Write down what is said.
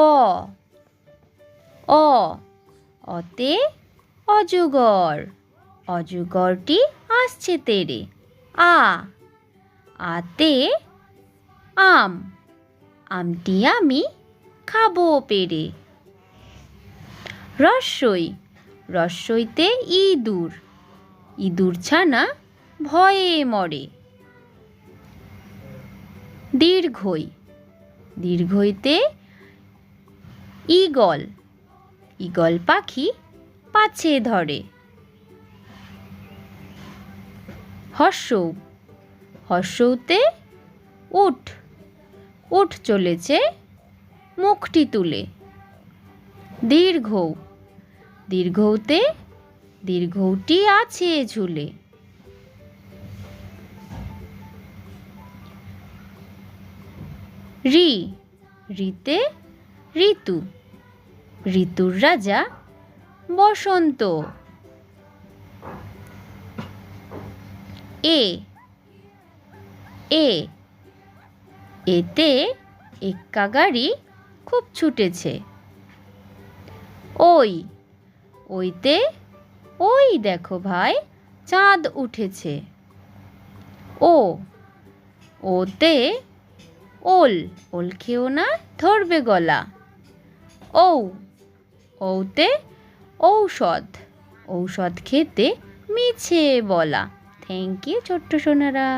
অ অ, অতে অজগর অজগরটি আসছে তেরে, আ, আতে আম, আমটি আমি খাব পেরে। রস্যই রস্যইতে ইঁদুর ইঁদুর ছানা ভয়ে মরে। দীর্ঘই, দীর্ঘইতে ঈগল ঈগল পাখি পাছে ধরে। হর্ষৌ। হর্ষৌতে উঠ। উঠ চলেছে মুখটি তুলে। দীর্ঘ। দীর্ঘতে দীর্ঘটি আছে ঝুলে। রি। রিতে ঋতু। ঋতুর রাজা বসন্ত। এ এ, এতে এক্কা গাড়ি খুব ছুটেছে। ওই, ওইতে ওই দেখো ভাই, চাঁদ উঠেছে। ও, ওতে ওল ওল খেও না ধরবে গলা। ঔ ঔতে ঔষধ। ঔষধ খেতে মিছে বলা। থ্যাংক ইউ ছোট্ট সোনারা।